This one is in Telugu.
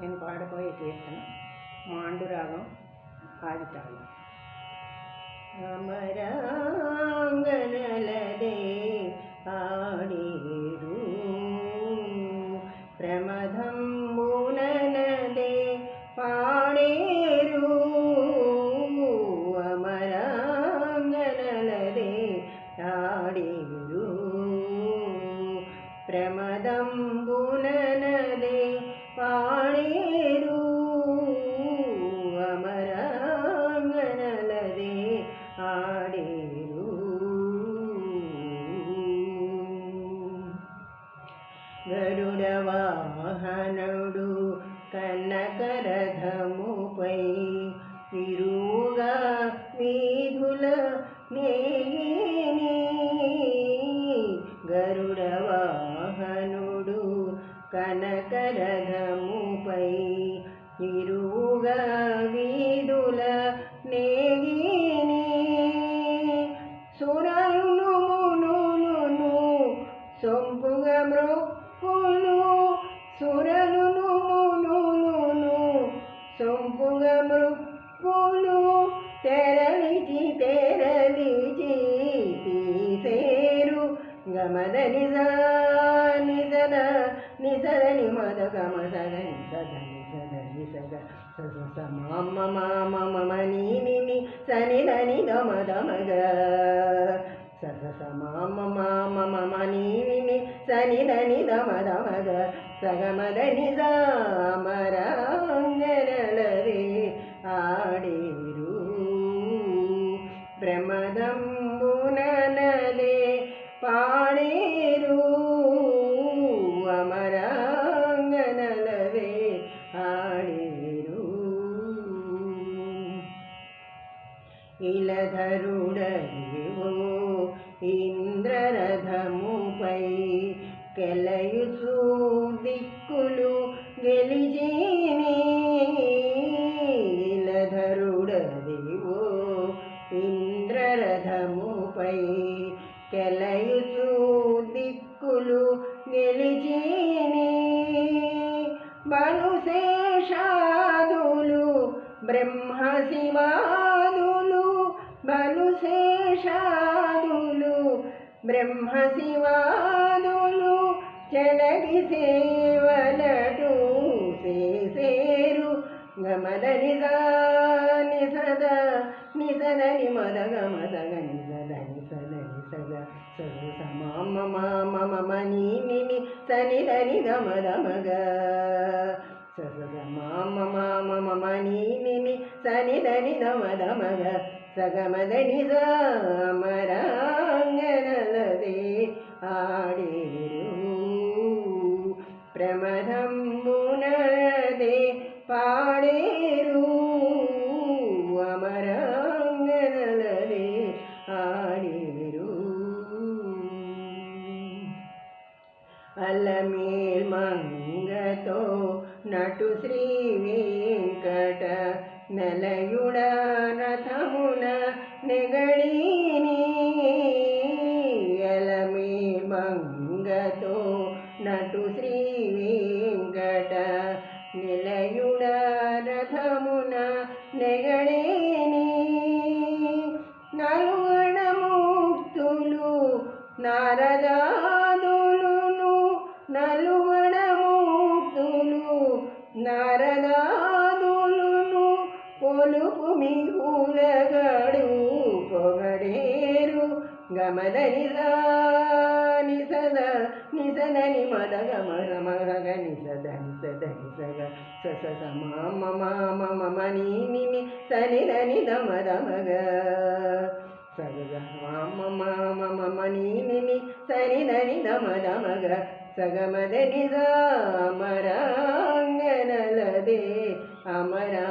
నేను పాడబోయే కీర్తన మాండురాగం ఆదితాళం అమరాంగనలదే ఆడేరు. ప్రమదంబుననదే పాడేరు అమరాంగనలదే ఆడేరు. ప్రమదంబుననదే పా వాహనుడు కన్నకరథముపై ఇరుగా వీధుల నేగిని గరుడ వాహనుడు కనకరథముపై ఇరుగా వీధుల నేగి సొంపుగా మృక్కులు తెరలిచి తెరలిచి తీసేరు గమద నిజ నిజద నిజద నిమద గమదగ నిజద నిజద నిజద సస సమ మమ మమ నీ ని సని దని గమ దమగ సస సమ మమ మమ నీ ని సని దని దమ దమగ సగమద నిజ పాడేరు అమరాంగనలవే ఆడేరు. ఇలధరుడదేవో ఇంద్రరథముపై కెలయుచు దిక్కులు గెలిజేనే. ఇలధరుడదేవో ఇంద్రరథముపై కెల బ్రహ్మ శివాదులు బలుశేషాదులు. బ్రహ్మ శివాదులు చెలగి సేవలటు చేసేరు. గమద నిదాని సద నిసద మద గమద నిసద సదని నిసద సదు. సమ మమ మమ నీ నిని సని దని గమద మగ సద సమ మమ మమ సని దని గమద మగ సగమదని సమరాంగనలది మరాంగనలదే ఆడేరు. ప్రమదంబునదే పాడేరు. అమరాంగనలదే ఆడేరు. అల్లమేల్ మంగతో నటు శ్రీవే నలయుడ రథమున నెగడిని ఎలమే మంగతో నటు శ్రీ వెంకట నిలయుడ రథమున నెగడేని నలుగడ ముక్తులు నారదాదులును నలుగడ ముక్తులు నార గమద నిజా నిసద నిసద నిమద గమర మగ నిసద నిసద నిసగ సస సమ మమ మమ ని నిని సని దని దమ దమగ సగ మమ మమ నీ ని సని దని దమ దమగ సగమద నిజ అమరాంగనలదే అమరా